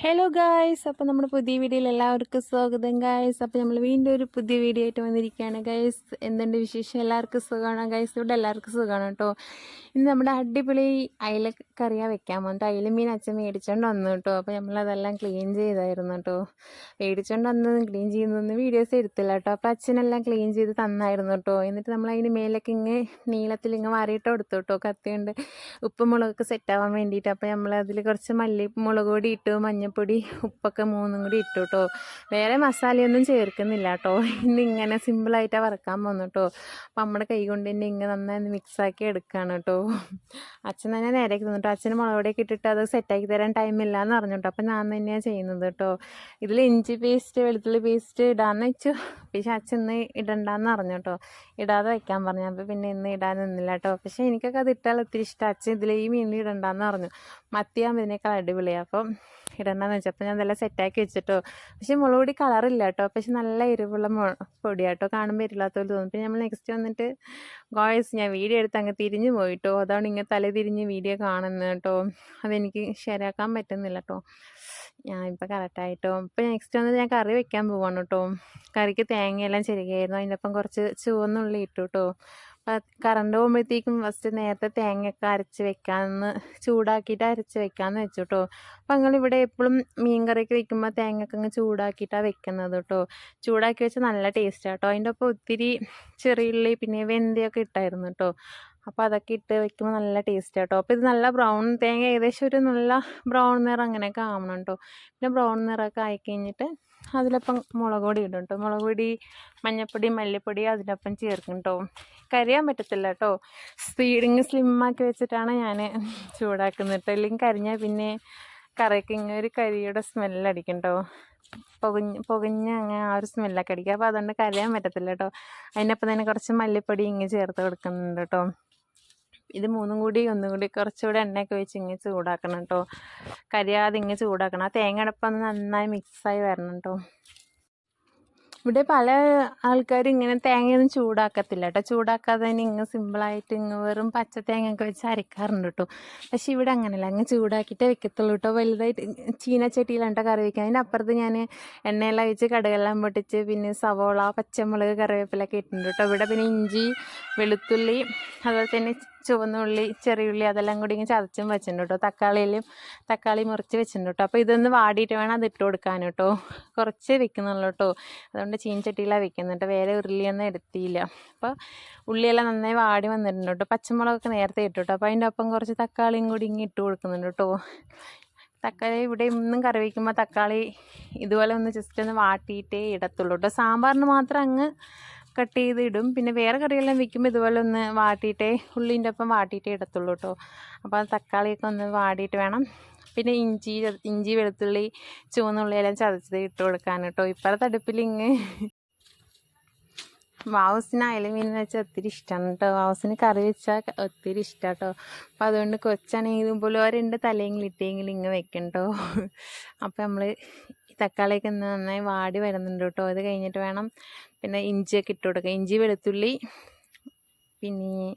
Hello guys അപ്പോൾ നമ്മുടെ പുതിയ വീഡിയോയിൽ എല്ലാവർക്കും സ്വാഗതം ഗായ്സ് അപ്പോൾ നമ്മൾ വീണ്ടും ഒരു പുതിയ വീഡിയോ ആയിട്ട് വന്നിരിക്കുകയാണ് ഗായ്സ് എന്തുണ്ട് വിശേഷം? എല്ലാവർക്കും സുഖമാണ് ഗായ്സ് ഇവിടെ എല്ലാവർക്കും സുഖമാണ് കേട്ടോ. ഇന്ന് നമ്മുടെ അടിപൊളി അയില കറിയാണ് വെക്കാൻ പോകുന്നത് അയില മീൻ അച്ഛൻ മേടിച്ചോണ്ട് വന്നു കേട്ടോ. അപ്പോൾ നമ്മളതെല്ലാം ക്ലീൻ ചെയ്തായിരുന്നു കേട്ടോ. മേടിച്ചോണ്ട് വന്നതും ക്ലീൻ ചെയ്യുന്നതൊന്നും വീഡിയോസ് എടുത്തില്ല കേട്ടോ. അപ്പോൾ അച്ഛനെല്ലാം ക്ലീൻ ചെയ്ത് തന്നായിരുന്നു കേട്ടോ. എന്നിട്ട് നമ്മൾ അതിന് മേലൊക്കെ ഇങ്ങ് നീളത്തിൽ ഇങ്ങ് വാരിയിട്ട് കൊടുത്തു കേട്ടോ. കത്തിയുണ്ട് ഉപ്പും മുളകൊക്കെ സെറ്റാവാൻ വേണ്ടിയിട്ട്. അപ്പോൾ നമ്മളതിൽ കുറച്ച് മല്ലി മുളക് പൊടി ഇട്ടു മഞ്ഞൾപ്പൊടി ഉപ്പൊക്കെ മൂന്നും കൂടി ഇട്ടു കേട്ടോ വേറെ മസാലയൊന്നും ചേർക്കുന്നില്ല കേട്ടോ ഇന്ന് ഇങ്ങനെ സിമ്പിളായിട്ടാണ് വറക്കാൻ പോകുന്നു കേട്ടോ അപ്പം നമ്മുടെ കൈ കൊണ്ട് തന്നെ ഇങ്ങനെ നന്നായി മിക്സാക്കി എടുക്കുകയാണ് കേട്ടോ അച്ഛൻ തന്നെ നേരേക്ക് തന്നു കേട്ടോ അച്ഛന് മുളക് പൊടിയൊക്കെ ഇട്ടിട്ട് അത് സെറ്റാക്കി തരാൻ ടൈമില്ല എന്ന് പറഞ്ഞു കേട്ടോ അപ്പം ഞാൻ തന്നെയാണ് ചെയ്യുന്നത് കേട്ടോ. ഇതിൽ ഇഞ്ചി പേസ്റ്റ് വെളുത്തുള്ളി പേസ്റ്റ് ഇടാന്ന് വെച്ചു. അച്ഛൻ ഇന്ന് ഇടണ്ടെന്ന് പറഞ്ഞു കേട്ടോ ഇടാതെ വെക്കാൻ പറഞ്ഞു. അപ്പോൾ പിന്നെ ഇന്ന് ഇടാൻ നിന്നില്ല കേട്ടോ. പക്ഷേ എനിക്കൊക്കെ അത് ഇട്ടാൽ ഒത്തിരി ഇഷ്ടം. അച്ഛൻ ഈ മീനിൽ ഇടണ്ടെന്ന് പറഞ്ഞു മത്തിയാകുമ്പോൾ ഇതിനേക്കാൾ അടിപൊളിയാണ് അപ്പം ഇടണ്ടെന്ന് വെച്ചപ്പോൾ ഞാൻ ഇതെല്ലാം സെറ്റാക്കി വെച്ചിട്ടോ. പക്ഷേ മുളക് കളറില്ല കേട്ടോ. പക്ഷെ നല്ല എരിവുള്ള മു പൊടിയാട്ടോ. കാണുമ്പോൾ ഇരില്ലാത്ത പോലെ തോന്നും. പിന്നെ നമ്മൾ നെക്സ്റ്റ് വന്നിട്ട് ഗോയ്സ് ഞാൻ വീഡിയോ എടുത്ത് അങ്ങ് തിരിഞ്ഞു പോയിട്ടോ. അതാണ് ഇങ്ങനെ തല തിരിഞ്ഞ് വീഡിയോ കാണുന്നത് കേട്ടോ. അതെനിക്ക് ശരിയാക്കാൻ പറ്റുന്നില്ല കേട്ടോ. ഞാൻ ഇപ്പോൾ കറക്റ്റായിട്ടോ ഇപ്പോൾ നെക്സ്റ്റ് വന്ന് ഞാൻ കറി വെക്കാൻ പോവാണ് കേട്ടോ കറിക്ക് തേങ്ങയെല്ലാം ചെരുകയായിരുന്നു. അതിന്റെ ഒപ്പം കുറച്ച് ചുവന്നുള്ളി ഇട്ടു കേട്ടോ കറണ്ട് പോകുമ്പോഴത്തേക്കും ഫസ്റ്റ് നേരത്തെ തേങ്ങയൊക്കെ അരച്ച് വെക്കാമെന്ന് ചൂടാക്കിയിട്ട് അരച്ച് വെക്കാമെന്ന് വെച്ചു കേട്ടോ അപ്പം ഞങ്ങളിവിടെ എപ്പോഴും മീൻ കറിയൊക്കെ വെക്കുമ്പോൾ തേങ്ങയൊക്കെ അങ്ങ് ചൂടാക്കിയിട്ടാണ് വെക്കുന്നത് കേട്ടോ ചൂടാക്കി വെച്ചാൽ നല്ല ടേസ്റ്റാണ് കേട്ടോ അതിന്റെ ഒപ്പം ഒത്തിരി ചെറിയുള്ളി പിന്നെ വെന്തയൊക്കെ ഇട്ടായിരുന്നു കേട്ടോ അപ്പോൾ അതൊക്കെ ഇട്ട് വെക്കുമ്പോൾ നല്ല ടേസ്റ്റ് കേട്ടോ അപ്പോൾ ഇത് നല്ല ബ്രൗൺ തേങ്ങ ഏകദേശം ഒരു നല്ല ബ്രൗൺ നിറം അങ്ങനെയൊക്കെ ആവണം കേട്ടോ പിന്നെ ബ്രൗൺ നിറമൊക്കെ ആയി കഴിഞ്ഞിട്ട് അതിലപ്പം മുളക് പൊടി ഇടും കേട്ടോ മുളക് പൊടി മഞ്ഞൾപ്പൊടി മല്ലിപ്പൊടി അതിനൊപ്പം ചേർക്കും കേട്ടോ കരിയാൻ പറ്റത്തില്ല കേട്ടോ സ്പീഡിങ് സ്ലിമ്മാക്കി വെച്ചിട്ടാണ് ഞാൻ ചൂടാക്കുന്നത് കേട്ടോ ഇല്ലെങ്കിൽ കരിഞ്ഞാൽ പിന്നെ കറിക്ക് ഇങ്ങനെ ഒരു കരിയുടെ സ്മെല്ലടിക്കും കേട്ടോ പുകഞ്ഞ് പുകഞ്ഞ് അങ്ങനെ ആ ഒരു സ്മെല്ലൊക്കെ അടിക്കുക അപ്പോൾ അതുകൊണ്ട് കരയാൻ പറ്റത്തില്ല കേട്ടോ അതിനൊപ്പം തന്നെ കുറച്ച് മല്ലിപ്പൊടി ഇങ്ങനെ ചേർത്ത് കൊടുക്കുന്നുണ്ട് കേട്ടോ ഇത് മൂന്നും കൂടി ഒന്നും കൂടി കുറച്ചുകൂടി എണ്ണയൊക്കെ വെച്ച് ഇങ്ങനെ ചൂടാക്കണം കേട്ടോ കരിയാതെ ഇങ്ങനെ ചൂടാക്കണം. ആ തേങ്ങ അടപ്പം നന്നായി മിക്സായി വരണം കേട്ടോ ഇവിടെ പല ആൾക്കാരും ഇങ്ങനെ തേങ്ങയൊന്നും ചൂടാക്കത്തില്ല കേട്ടോ ചൂടാക്കാതെ തന്നെ ഇങ്ങ് സിമ്പിളായിട്ട് ഇങ്ങ് വെറും പച്ച തേങ്ങയൊക്കെ വെച്ച് അരക്കാറുണ്ട് കേട്ടോ പക്ഷെ ഇവിടെ അങ്ങനെയല്ല അങ്ങ് ചൂടാക്കിയിട്ടേ വെക്കത്തുള്ളൂ കേട്ടോ വലുതായിട്ട് ചീനച്ചട്ടിയിലാണ് കറി വയ്ക്കുക അതിന്റെ അപ്പുറത്ത് ഞാൻ എണ്ണയെല്ലാം വെച്ച് കടുകെല്ലാം പൊട്ടിച്ച് പിന്നെ സവോള പച്ചമുളക് കറിവേപ്പിലൊക്കെ ഇട്ടിട്ടുണ്ട് കേട്ടോ ഇവിടെ പിന്നെ ഇഞ്ചി വെളുത്തുള്ളി അതുപോലെ തന്നെ ചുവന്നുള്ളി ചെറിയുള്ളി അതെല്ലാം കൂടി ഇങ്ങനെ ചതച്ചും വെച്ചിട്ടുണ്ട് കേട്ടോ തക്കാളിയിലും തക്കാളി മുറിച്ച് വെച്ചിട്ടുണ്ട് കേട്ടോ അപ്പോൾ ഇതൊന്ന് വാടിയിട്ട് വേണം അത് ഇട്ട് കൊടുക്കാൻ കേട്ടോ കുറച്ച് വെക്കുന്നുള്ളൂ കേട്ടോ അതുകൊണ്ട് ചീൻചട്ടിയിലാണ് വെക്കുന്നത് വേറെ ഉരുളിയൊന്നും എടുത്തിയില്ല അപ്പോൾ ഉള്ളിയെല്ലാം നന്നായി വാടി വന്നിട്ടുണ്ട് കേട്ടോ പച്ചമുളകൊക്കെ നേരത്തെ ഇട്ടു കേട്ടോ അപ്പോൾ അതിന്റെ ഒപ്പം കുറച്ച് തക്കാളിയും കൂടി ഇങ്ങനെ ഇട്ട് കൊടുക്കുന്നുണ്ട് കേട്ടോ തക്കാളി ഇവിടെ ഒന്നും കറി വയ്ക്കുമ്പോൾ തക്കാളി ഇതുപോലെ ഒന്ന് ജസ്റ്റ് ഒന്ന് വാട്ടിയിട്ടേ ഇടത്തുള്ളൂ കേട്ടോ സാമ്പാറിന് മാത്രം അങ്ങ് കട്ട് ചെയ്ത് ഇടും. പിന്നെ വേറെ കറിയെല്ലാം വെക്കുമ്പോൾ ഇതുപോലെ ഒന്ന് വാട്ടിയിട്ടേ ഉള്ളിന്റെ ഒപ്പം വാട്ടിയിട്ടേ ഇടത്തുള്ളൂ കേട്ടോ അപ്പോൾ തക്കാളിയൊക്കെ ഒന്ന് വാടിയിട്ട് വേണം. പിന്നെ ഇഞ്ചി ഇഞ്ചി വെളുത്തുള്ളി ചുവന്നുള്ളിയെല്ലാം ചതച്ചത് ഇട്ട് കൊടുക്കാൻ കേട്ടോ ഇപ്പോഴത്തെ അടുപ്പിൽ ഇങ്ങ് വാവസിന് അയലമീൻ വെച്ചാൽ ഒത്തിരി ഇഷ്ടമാണ് കേട്ടോ വാവസിന് കറി വെച്ചാൽ ഒത്തിരി ഇഷ്ടമാണ് കേട്ടോ അപ്പം അതുകൊണ്ട് കൊച്ചാണെങ്കിൽ ഇതുപോലെ ഓരോ തലയെങ്കിലും ഇട്ടെങ്കിലും ഇങ്ങ് വെക്കണ്ടോ അപ്പം നമ്മൾ തക്കാളിയൊക്കെ നന്നായി വാടി വരുന്നുണ്ട് കേട്ടോ. അത് കഴിഞ്ഞിട്ട് വേണം പിന്നെ ഇഞ്ചിയൊക്കെ ഇട്ട് കൊടുക്കുക ഇഞ്ചി വെളുത്തുള്ളി പിന്നെ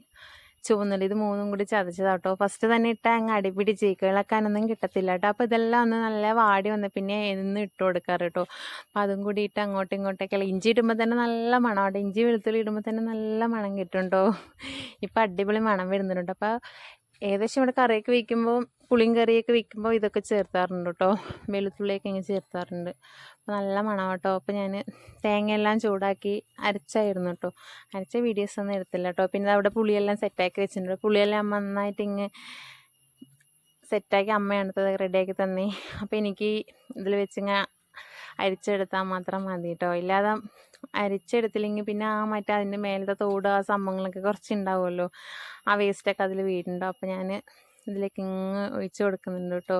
ചുവന്നുള്ളി ഇത് മൂന്നും കൂടി ചതച്ചതാണ് കേട്ടോ. ഫസ്റ്റ് തന്നെ ഇട്ടാൽ അങ്ങ് അടിപിടിച്ച് ഇളക്കാനൊന്നും കിട്ടത്തില്ല കേട്ടോ. അപ്പോൾ ഇതെല്ലാം ഒന്ന് നല്ല വാടി വന്ന് പിന്നെ എന്ന് ഇട്ട് കൊടുക്കാറ് കേട്ടോ. അപ്പോൾ അതും കൂടി ഇട്ട് അങ്ങോട്ടും ഇങ്ങോട്ടൊക്കെ ഇഞ്ചി ഇടുമ്പോൾ തന്നെ നല്ല മണം കേട്ടോ. ഇഞ്ചി വെളുത്തുള്ളി ഇടുമ്പോൾ തന്നെ നല്ല മണം കിട്ടും കേട്ടോ. ഇപ്പോൾ അടിപൊളി മണം വരുന്നുണ്ട്. അപ്പോൾ ഏകദേശം ഇവിടെ കറിയൊക്കെ വയ്ക്കുമ്പോൾ പുളിയും കറിയൊക്കെ വയ്ക്കുമ്പോൾ ഇതൊക്കെ ചേർത്താറുണ്ട് കേട്ടോ. വെളുത്തുള്ളിയൊക്കെ ഇങ്ങനെ ചേർത്താറുണ്ട്. അപ്പോൾ നല്ല മണം കേട്ടോ. അപ്പോൾ ഞാൻ തേങ്ങയെല്ലാം ചൂടാക്കി അരച്ചായിരുന്നു കേട്ടോ. അരച്ച വീഡിയോസ് ഒന്നും എടുത്തില്ല കേട്ടോ. പിന്നെ അവിടെ പുളിയെല്ലാം സെറ്റാക്കി വെച്ചിട്ടുണ്ട്. പുളിയെല്ലാം നന്നായിട്ട് ഇങ്ങ് സെറ്റാക്കി അമ്മയാണ് റെഡിയാക്കി തന്നേ. അപ്പോൾ എനിക്ക് ഇതിൽ വെച്ചിങ്ങ അരിച്ചെടുത്താൽ മാത്രം മതി കേട്ടോ. ഇല്ലാതെ അരിച്ചെടുത്തില്ലെങ്കിൽ പിന്നെ ആ മറ്റേ അതിന്റെ മേലത്തെ തോട് ആ സംഭവങ്ങളൊക്കെ കുറച്ച് ഉണ്ടാവുമല്ലോ. ആ വേസ്റ്റൊക്കെ അതിൽ വീടുണ്ടോ അപ്പോൾ ഞാൻ ഇതിലേക്ക് ഇങ്ങ് ഒഴിച്ച് കൊടുക്കുന്നുണ്ട് കേട്ടോ.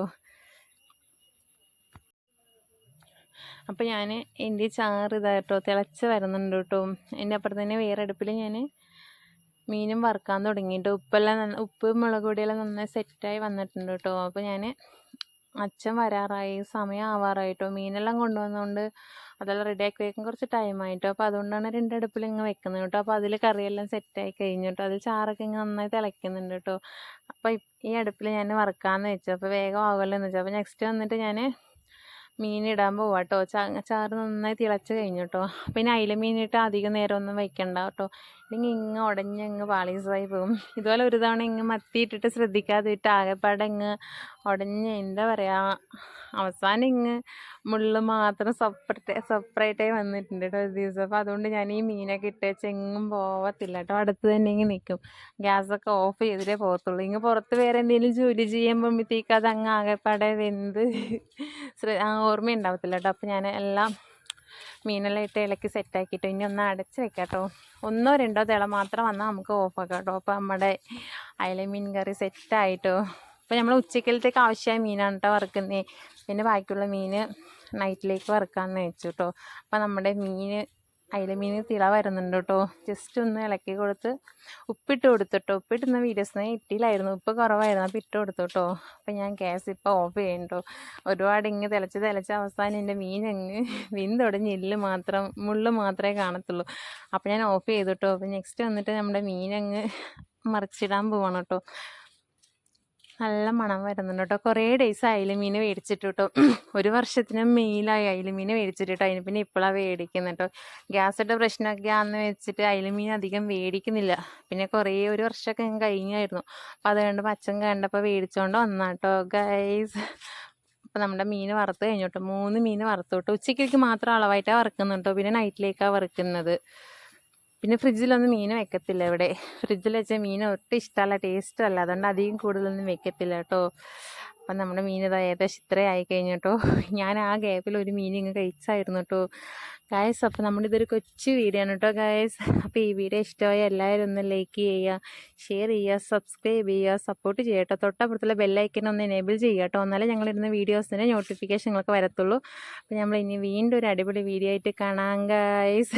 അപ്പോൾ ഞാൻ എന്റെ ചാറ് ഇതാ കേട്ടോ തിളച്ച് വരുന്നുണ്ട് കേട്ടോ. എന്റെ അപ്പുറത്ത് തന്നെ വേറെ അടുപ്പിൽ ഞാൻ മീനും വറുക്കാൻ തുടങ്ങിയിട്ട് ഉപ്പെല്ലാം നന്ന ഉപ്പ് മുളക് പൊടിയെല്ലാം നന്നായി സെറ്റായി വന്നിട്ടുണ്ട് കേട്ടോ. അപ്പോൾ ഞാൻ അച്ഛൻ വരാറായി സമയം ആവാറായിട്ടോ മീനെല്ലാം കൊണ്ടുവന്നുകൊണ്ട് അതെല്ലാം ആക്കി വയ്ക്കാൻ കുറച്ച് ടൈമായിട്ടോ അപ്പോൾ അതുകൊണ്ടാണ് രണ്ടടുപ്പിൽ ഇങ്ങനെ വെക്കുന്നത് കേട്ടോ. അപ്പോൾ അതിൽ കറിയെല്ലാം സെറ്റായി കഴിഞ്ഞു കേട്ടോ. അതിൽ ചാറൊക്കെ ഇങ്ങനെ നന്നായി തിളയ്ക്കുന്നുണ്ട് കേട്ടോ. അപ്പോൾ ഈ അടുപ്പിൽ ഞാൻ വറുക്കാമെന്ന് വെച്ചു. അപ്പോൾ വേഗം ആകുമല്ലോ എന്ന് വെച്ചു. അപ്പോൾ നെക്സ്റ്റ് വന്നിട്ട് ഞാൻ മീൻ ഇടാൻ പോവാം കേട്ടോ. ചാറ് നന്നായി തിളച്ച് കഴിഞ്ഞു കേട്ടോ. പിന്നെ അയില മീനിട്ട് അധികം നേരം ഒന്നും വെക്കണ്ട കേട്ടോ. ഇല്ലെങ്കിൽ ഇങ്ങ് ഉടഞ്ഞ് ഇങ്ങ് പാളീസായി പോകും ഇതുപോലെ ഒരു തവണ ഇങ്ങ് മത്തിയിട്ടിട്ട് ശ്രദ്ധിക്കാതെ ഇട്ട് ആകെപ്പാടെ ഇങ്ങ് ഉടഞ്ഞ് എന്താ പറയുക അവസാനം ഇങ്ങ് മുള്ള് മാത്രം സെപ്പറേറ്റ് സെപ്പറേറ്റായി വന്നിട്ടുണ്ട് കേട്ടോ ഒരു ദിവസം. അപ്പോൾ അതുകൊണ്ട് ഞാൻ ഈ മീനൊക്കെ ഇട്ട് വെച്ച് എങ്ങും പോവത്തില്ല കേട്ടോ അടുത്ത് തന്നെ ഇങ്ങ് നിൽക്കും ഗ്യാസൊക്കെ ഓഫ് ചെയ്തിട്ടേ പോകത്തുള്ളൂ ഇങ്ങ് പുറത്ത് വേറെ എന്തെങ്കിലും ജോലി ചെയ്യുമ്പോഴത്തേക്ക് അത് അങ്ങ് ആകെപ്പാടെ വെന്ത് ആ ഓർമ്മ ഉണ്ടാവത്തില്ല കേട്ടോ അപ്പോൾ ഞാൻ എല്ലാം മീനെല്ലാം ഇട്ട് ഇളക്കി സെറ്റാക്കിയിട്ട് ഇനി ഒന്ന് അടച്ച് വെക്കാം കേട്ടോ ഒന്നോ രണ്ടോ തിള മാത്രം വന്നാൽ നമുക്ക് ഓഫാക്കാം കേട്ടോ. അപ്പോൾ നമ്മുടെ അയല മീൻ കറി സെറ്റായിട്ടോ അപ്പോൾ നമ്മൾ ഉച്ചക്കലത്തേക്ക് ആവശ്യമായ മീനാണ് കേട്ടോ വറുക്കുന്നത് പിന്നെ ബാക്കിയുള്ള മീൻ നൈറ്റിലേക്ക് വറുക്കാമെന്ന് വെച്ചു കേട്ടോ അപ്പോൾ നമ്മുടെ മീൻ അയില മീൻ തിള വരുന്നുണ്ട് കേട്ടോ ജസ്റ്റ് ഒന്ന് ഇളക്കി കൊടുത്ത് ഉപ്പിട്ട് കൊടുത്തിട്ടോ. ഉപ്പിട്ടുന്ന വീഡിയോസ് ഇട്ടില്ലായിരുന്നു. ഉപ്പ് കുറവായിരുന്നു. അപ്പോൾ ഇട്ട് കൊടുത്തു കേട്ടോ അപ്പോൾ ഞാൻ ഗ്യാസ് ഇപ്പോൾ ഓഫ് ചെയ്യണ്ടോ. ഒരുപാട് ഇങ്ങ് തിളച്ച് തിളച്ച് അവസാനം എന്റെ മീൻ അങ്ങ് വിന്തൊടഞ്ഞ് എല്ല് മാത്രം മുള്ള് മാത്രമേ കാണത്തുള്ളൂ. അപ്പോൾ ഞാൻ ഓഫ് ചെയ്തു കേട്ടോ അപ്പോൾ നെക്സ്റ്റ് വന്നിട്ട് നമ്മുടെ മീനങ്ങ് മറിച്ചിടാൻ പോവാണ് കേട്ടോ നല്ല മണം വരുന്നുണ്ട് കേട്ടോ കുറേ ഡേയ്സ് അയില മീൻ മേടിച്ചിട്ട് കേട്ടോ ഒരു വർഷത്തിന് മെയിലായി അയില മീൻ മേടിച്ചിട്ട് കേട്ടോ അതിന് പിന്നെ ഇപ്പോഴാണ് മേടിക്കുന്നത് കേട്ടോ ഗ്യാസിന്റെ പ്രശ്നമൊക്കെ ആണെന്ന് വെച്ചിട്ട് അയില മീൻ അധികം മേടിക്കുന്നില്ല പിന്നെ കുറേ ഒരു വർഷമൊക്കെ കഴിഞ്ഞായിരുന്നു. അപ്പം അത് കണ്ട് അച്ഛൻ കണ്ടപ്പോൾ മേടിച്ചുകൊണ്ട് വന്നാ കേട്ടോ ഗൈസ് അപ്പോൾ നമ്മുടെ മീൻ വറുത്ത് കഴിഞ്ഞോട്ടോ. മൂന്ന് മീൻ വറുത്തു കേട്ടോ ഉച്ചയ്ക്ക് മാത്രം അളവായിട്ടാണ് വറുക്കുന്നുണ്ടോ? പിന്നെ നൈറ്റിലേക്കാണ് വറുക്കുന്നത്. പിന്നെ ഫ്രിഡ്ജിലൊന്നും മീൻ വെക്കത്തില്ല ഇവിടെ. ഫ്രിഡ്ജിൽ വെച്ച മീൻ ഒട്ടും ഇഷ്ടമല്ല ടേസ്റ്റും അല്ല. അതുകൊണ്ട് അധികം കൂടുതലൊന്നും വെക്കത്തില്ല കേട്ടോ. അപ്പം നമ്മുടെ മീൻ ഇതാ ഏകദേശം ഇത്രയും ആയി കഴിഞ്ഞു കേട്ടോ. ഞാൻ ആ ഗ്യാപ്പിൽ ഒരു മീൻ ഇങ്ങ് കഴിച്ചായിരുന്നു കേട്ടോ. ഗായസ് അപ്പോൾ നമ്മുടെ ഇതൊരു കൊച്ചു വീഡിയോ ആണ് കേട്ടോ ഗായസ് അപ്പോൾ ഈ വീഡിയോ ഇഷ്ടമായ എല്ലാവരും ഒന്ന് ലൈക്ക് ചെയ്യുക ഷെയർ ചെയ്യുക സബ്സ്ക്രൈബ് ചെയ്യുക സപ്പോർട്ട് ചെയ്യുക കേട്ടോ. തൊട്ടപ്പുറത്തുള്ള ബെല്ലൈക്കൻ ഒന്ന് എനേബിൾ ചെയ്യുക കേട്ടോ. എന്നാലേ ഞങ്ങളിടുന്ന വീഡിയോസിന്റെ നോട്ടിഫിക്കേഷനുകളൊക്കെ വരത്തുള്ളൂ. അപ്പോൾ നമ്മൾ ഇനി വീണ്ടും ഒരു അടിപൊളി വീഡിയോ ആയിട്ട് കാണാം ഗായ്സ്